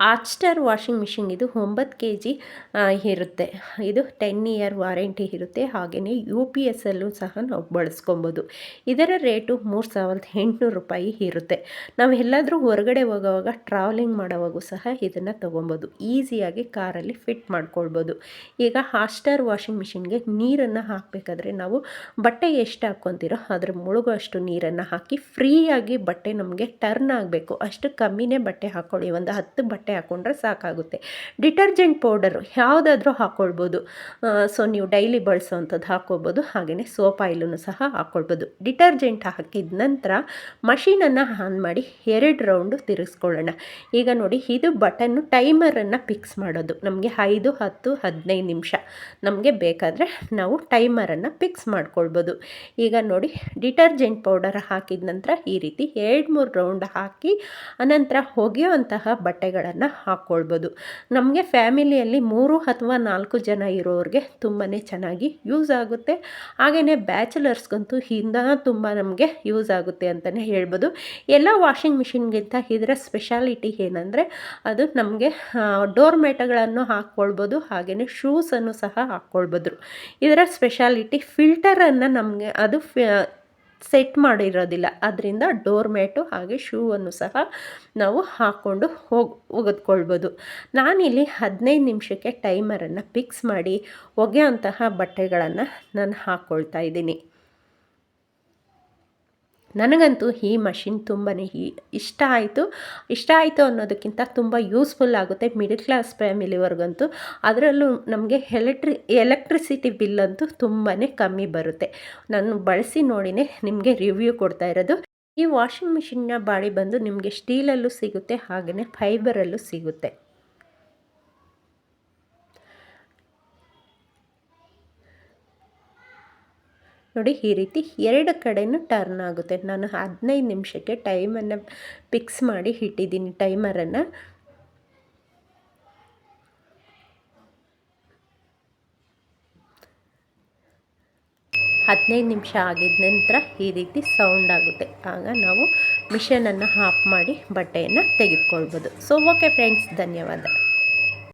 ಆಚ್ಸ್ಟಾರ್ washing machine ಇದು ಒಂಬತ್ತು K G ಇರುತ್ತೆ. ಇದು ಟೆನ್ ಇಯರ್ ವಾರಂಟಿ ಇರುತ್ತೆ. ಹಾಗೆಯೇ ಯು ಪಿ ಎಸ್ಸಲ್ಲೂ ಸಹ ನಾವು ಬಳಸ್ಕೊಬೋದು. ಇದರ ರೇಟು ಮೂರು ಸಾವಿರದ ಎಂಟುನೂರು ರೂಪಾಯಿ ಇರುತ್ತೆ. ನಾವು ಎಲ್ಲಾದರೂ ಹೊರಗಡೆ ಹೋಗೋವಾಗ ಟ್ರಾವೆಲಿಂಗ್ ಮಾಡೋವಾಗೂ ಸಹ ಇದನ್ನು ತೊಗೊಬೋದು. ಈಸಿಯಾಗಿ ಕಾರಲ್ಲಿ ಫಿಟ್ ಮಾಡ್ಕೊಳ್ಬೋದು. ಈಗ ಹಾಸ್ಟಾರ್ ವಾಷಿಂಗ್ ಮಿಷಿನ್ಗೆ ನೀರನ್ನು ಹಾಕಬೇಕಾದ್ರೆ ನಾವು ಬಟ್ಟೆ ಎಷ್ಟು ಹಾಕ್ಕೊತೀರೋ ಅದ್ರ ಮುಳುಗೋ ಅಷ್ಟು ನೀರನ್ನು ಹಾಕಿ, ಫ್ರೀಯಾಗಿ ಬಟ್ಟೆ ನಮಗೆ ಟರ್ನ್ ಆಗಬೇಕು. ಅಷ್ಟು ಕಮ್ಮಿನೇ ಬಟ್ಟೆ ಹಾಕ್ಕೊಳ್ಳಿ ಒಂದು ಹತ್ತು ಬಟ್ಟೆ ಬಟ್ಟೆ ಹಾಕ್ಕೊಂಡ್ರೆ ಸಾಕಾಗುತ್ತೆ. ಡಿಟರ್ಜೆಂಟ್ ಪೌಡರು ಯಾವುದಾದ್ರೂ ಹಾಕ್ಕೊಳ್ಬೋದು ಸೊ ನೀವು ಡೈಲಿ ಬಳಸೋವಂಥದ್ದು ಹಾಕ್ಕೊಬೋದು ಹಾಗೆಯೇ ಸೋಪ್ ಆಯಿಲನ್ನು ಸಹ ಹಾಕ್ಕೊಳ್ಬೋದು ಡಿಟರ್ಜೆಂಟ್ ಹಾಕಿದ ನಂತರ ಮಷೀನನ್ನು ಆನ್ ಮಾಡಿ ಎರಡು ರೌಂಡು ತಿರುಗಿಸ್ಕೊಳ್ಳೋಣ. ಈಗ ನೋಡಿ, ಇದು ಬಟನ್ನು ಟೈಮರನ್ನು ಫಿಕ್ಸ್ ಮಾಡೋದು. ನಮಗೆ ಐದು, ಹತ್ತು, ಹದಿನೈದು ನಿಮಿಷ ನಮಗೆ ಬೇಕಾದರೆ ನಾವು ಟೈಮರನ್ನು ಫಿಕ್ಸ್ ಮಾಡ್ಕೊಳ್ಬೋದು. ಈಗ ನೋಡಿ, ಡಿಟರ್ಜೆಂಟ್ ಪೌಡರ್ ಹಾಕಿದ ನಂತರ ಈ ರೀತಿ ಎರಡು ಮೂರು ರೌಂಡ್ ಹಾಕಿ, ಅನಂತರ ಒಗೆಯುವಂತಹ ಬಟ್ಟೆಗಳನ್ನು ಹಾಕ್ಕೊಳ್ಬೋದು ನಮಗೆ ಫ್ಯಾಮಿಲಿಯಲ್ಲಿ ಮೂರು ಅಥವಾ ನಾಲ್ಕು ಜನ ಇರೋರಿಗೆ ತುಂಬಾ ಚೆನ್ನಾಗಿ ಯೂಸ್ ಆಗುತ್ತೆ. ಹಾಗೆಯೇ ಬ್ಯಾಚುಲರ್ಸ್ಗಂತೂ ಇಂದ ತುಂಬ ನಮಗೆ ಯೂಸ್ ಆಗುತ್ತೆ ಅಂತಲೇ ಹೇಳ್ಬೋದು. ಎಲ್ಲ ವಾಷಿಂಗ್ ಮಿಷಿನ್ಗಿಂತ ಇದರ ಸ್ಪೆಷಾಲಿಟಿ ಏನಂದರೆ ಅದು ನಮಗೆ ಡೋರ್ ಮ್ಯಾಟ್ಗಳನ್ನು ಹಾಕ್ಕೊಳ್ಬೋದು ಹಾಗೆಯೇ ಶೂಸನ್ನು ಸಹ ಹಾಕ್ಕೊಳ್ಬೋದು ಇದರ ಸ್ಪೆಷಾಲಿಟಿ ಫಿಲ್ಟರನ್ನು ನಮಗೆ ಅದು ಸೆಟ್ ಮಾಡಿರೋದಿಲ್ಲ. ಅದರಿಂದ ಡೋರ್ ಮ್ಯಾಟು ಹಾಗೆ ಶೂವನ್ನು ಸಹ ನಾವು ಹಾಕ್ಕೊಂಡು ಹೋಗಿ, ಒಗೆದ್ಕೊಳ್ಬೋದು. ನಾನಿಲ್ಲಿ ಹದಿನೈದು ನಿಮಿಷಕ್ಕೆ ಟೈಮರನ್ನು ಫಿಕ್ಸ್ ಮಾಡಿ ಒಗೆಯೋಂತಹ ಬಟ್ಟೆಗಳನ್ನು ನಾನು ಹಾಕ್ಕೊಳ್ತಾ ಇದ್ದೀನಿ. ನನಗಂತೂ ಈ ಮಷಿನ್ ತುಂಬಾ ಇಷ್ಟ ಆಯಿತು. ಇಷ್ಟ ಆಯಿತು ಅನ್ನೋದಕ್ಕಿಂತ ತುಂಬ ಯೂಸ್ಫುಲ್ ಆಗುತ್ತೆ ಮಿಡಲ್ ಕ್ಲಾಸ್ ಫ್ಯಾಮಿಲಿವರೆಗಂತೂ. ಅದರಲ್ಲೂ ನಮಗೆ ಎಲೆಕ್ಟ್ರಿ, ಎಲೆಕ್ಟ್ರಿಸಿಟಿ ಬಿಲ್ಲಂತೂ ತುಂಬಾ ಕಮ್ಮಿ ಬರುತ್ತೆ. ನಾನು ಬಳಸಿ ನೋಡಿನೇ ನಿಮಗೆ ರಿವ್ಯೂ ಕೊಡ್ತಾ ಇರೋದು. ಈ ವಾಷಿಂಗ್ ಮಿಷಿನ್ನ ಬಾಡಿ ಬಂದು ನಿಮಗೆ ಸ್ಟೀಲಲ್ಲೂ ಸಿಗುತ್ತೆ ಹಾಗೆಯೇ ಫೈಬರಲ್ಲೂ ಸಿಗುತ್ತೆ. ನೋಡಿ, ಈ ರೀತಿ ಎರಡು ಕಡೆಯೂ ಟರ್ನ್ ಆಗುತ್ತೆ. ನಾನು ಹದಿನೈದು ನಿಮಿಷಕ್ಕೆ ಟೈಮನ್ನು ಫಿಕ್ಸ್ ಮಾಡಿ ಇಟ್ಟಿದ್ದೀನಿ ಟೈಮರನ್ನು ಹದಿನೈದು ನಿಮಿಷ ಆಗಿದ ನಂತರ ಈ ರೀತಿ ಸೌಂಡ್ ಆಗುತ್ತೆ. ಆಗ ನಾವು ಮಿಷನನ್ನು ಆಫ್ ಮಾಡಿ ಬಟ್ಟೆಯನ್ನು ತೆಗೆದುಕೊಳ್ಬೋದು. ಸೊ ಓಕೆ ಫ್ರೆಂಡ್ಸ್ ಧನ್ಯವಾದ.